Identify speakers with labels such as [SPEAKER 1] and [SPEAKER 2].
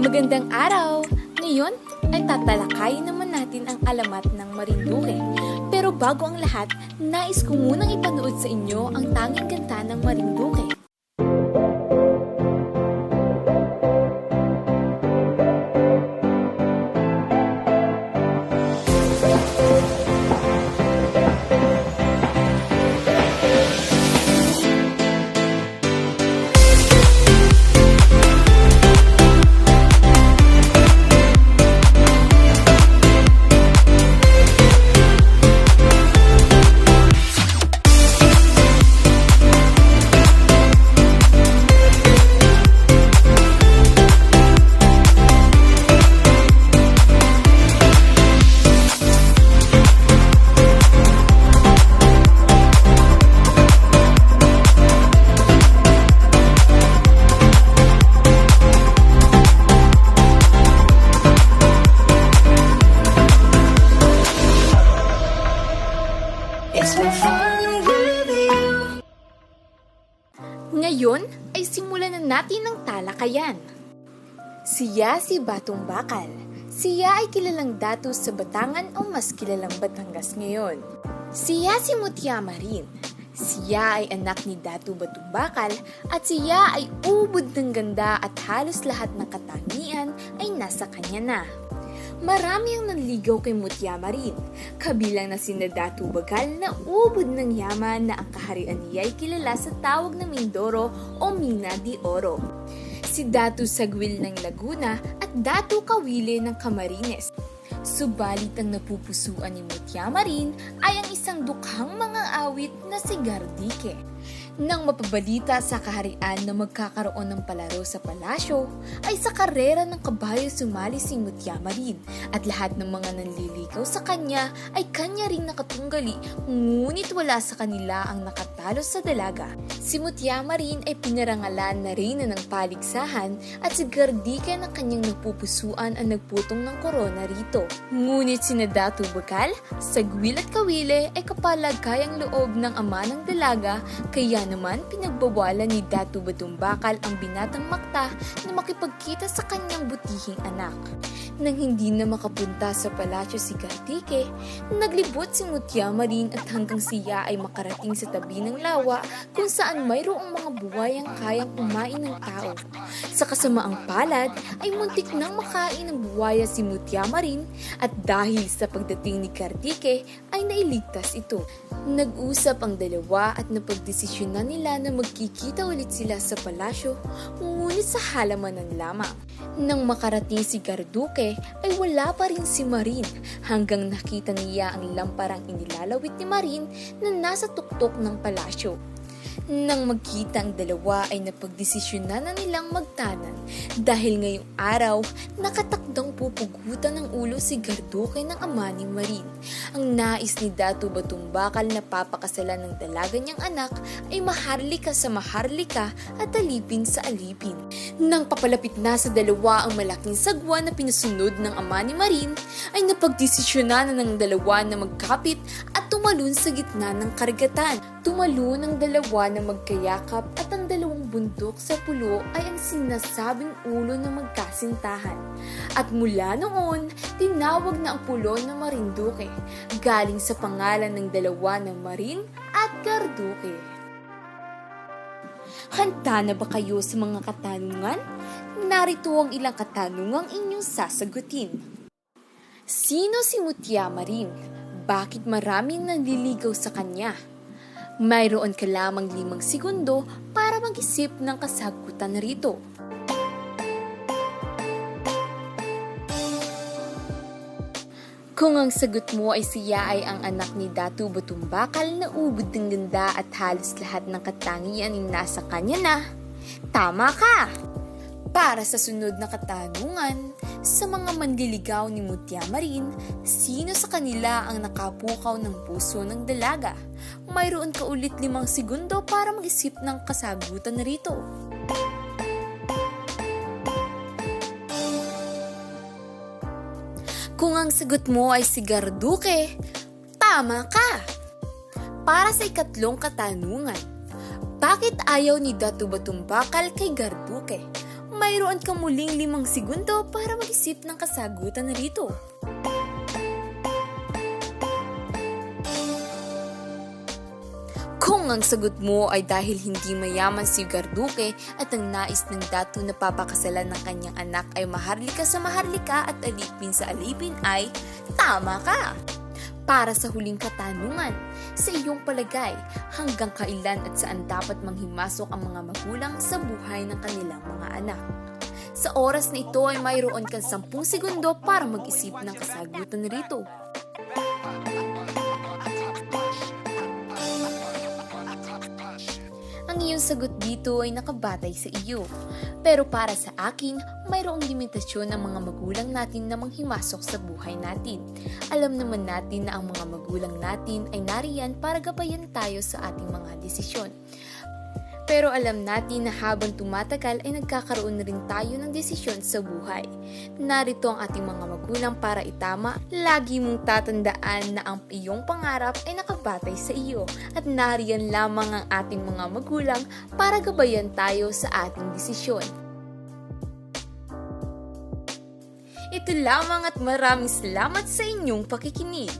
[SPEAKER 1] Magandang araw! Ngayon ay tatalakayin naman natin ang alamat ng Marinduque. Pero bago ang lahat, nais ko munang ipanood sa inyo ang tanging kanta ng Marinduque. Ay simulan na natin ang talakayan. Siya si Batong Bakal. Siya ay kilalang datos sa Batangan o mas kilalang Batangas ngayon. Siya si Mutya Marin. Siya ay anak ni Datu Batong Bakal at siya ay ubod ng ganda at halos lahat ng katangian ay nasa kanya na. Marami ang nanligaw kay Mutya Marin, kabilang na si Datu Bagal na ubod ng yaman na ang kaharian niya ay kilala sa tawag na Mindoro o Mina de Oro. Si Datu Sagwil ng Laguna at Datu Kawile ng Camarines. Subalit ang napupusuan ni Mutya Marin ay ang isang dukhang mga awit na si Gardike. Nang mapabalita sa kaharian na magkakaroon ng palaro sa palasyo, ay sa karera ng kabayo sumali si Mutya Marin at lahat ng mga nanliligaw sa kanya ay kanya ring nakatunggali ngunit wala sa kanila ang nakatalo sa dalaga. Si Mutya Marin ay pinarangalan na reyna ng paligsahan at si Gardika ng kanyang napupusuan ang nagputong ng korona rito. Ngunit si Nadatu Bakal, Sagwil at Kawile ay kapalagayang loob ng ama ng dalaga kaya naman pinagbawalan ni Datu Batumbakal ang binatang makta na makipagkita sa kanyang butihing anak. Nang hindi na makapunta sa palasyo si Gardike, naglibot si Mutya Marin at hanggang siya ay makarating sa tabi ng lawa kung saan mayroong mga buwayang kayang kumain ng tao. Sa kasamaang palad ay muntik nang makain ng buwaya si Mutya Marin at dahil sa pagdating ni Gardike ay nailigtas ito. Nag-usap ang dalawa at napagdesisyonan nila na magkikita ulit sila sa palasyo ngunit sa halamanan lamang. Nang makarating si Garduque ay wala pa rin si Marin hanggang nakita niya ang lamparang inilalawit ni Marin na nasa tuktok ng palasyo. Nang magkita ang dalawa ay napagdesisyonan na nilang magtanan dahil ngayong araw nakatakdang pupugutan ng ulo si Garduque ng ama ni Marin. Ang nais ni Datu Batumbakal na papakasalan ng dalaga niyang anak ay maharlika sa maharlika at alipin sa alipin. Nang papalapit na sa dalawa ang malaking sagwa na pinusunod ng ama ni Marin, ay napagdesisyonan na ng dalawa na magkapit at tumalun sa gitna ng karagatan. Tumalun ang dalawa na magkayakap at ang dalawang bundok sa pulo ay ang sinasabing ulo ng magkasintahan. At mula noon, tinawag na ang pulo na Marinduque, galing sa pangalan ng dalawa na Marin at Garduque. Handa na ba kayo sa mga katanungan? Narito ang ilang katanungang inyong sasagutin. Sino si Mutya Marin? Bakit maraming nanliligaw sa kanya? Mayroon ka lamang limang segundo para mag-isip ng kasagutan rito. Kung ang sagot mo ay siya ay ang anak ni Datu Batumbakal na ubod ng ganda at halos lahat ng katangian ay nasa kanya na, tama ka! Para sa sunod na katanungan, sa mga manliligaw ni Mutya Marin, sino sa kanila ang nakapukaw ng puso ng dalaga? Mayroon ka ulit limang segundo para mag-isip ng kasagutan rito. Kung ang sagot mo ay si Garduque, tama ka! Para sa ikatlong katanungan, bakit ayaw ni Datu Batumbakal kay Garduque? Mayroon kang muling limang segundo para mag-isip ng kasagutan rito. Kung ang sagot mo ay dahil hindi mayaman si Garduque at ang nais ng datu na papakasalan ng kanyang anak ay maharlika sa maharlika at alipin sa alipin ay tama ka! Para sa huling katanungan, sa iyong palagay, hanggang kailan at saan dapat manghimasok ang mga magulang sa buhay ng kanilang mga anak? Sa oras na ito ay mayroon kang 10 segundo para mag-isip ng kasagutan rito. Ang iyong sagot dito ay nakabatay sa iyo. Pero para sa akin, mayroong limitasyon ang mga magulang natin na manghimasok sa buhay natin. Alam naman natin na ang mga magulang natin ay nariyan para gabayan tayo sa ating mga desisyon. Pero alam natin na habang tumatagal ay nagkakaroon na rin tayo ng desisyon sa buhay. Narito ang ating mga magulang para itama. Lagi mong tatandaan na ang iyong pangarap ay nakabatay sa iyo at nariyan lamang ang ating mga magulang para gabayan tayo sa ating desisyon. Ito lamang at maraming salamat sa inyong pakikinig.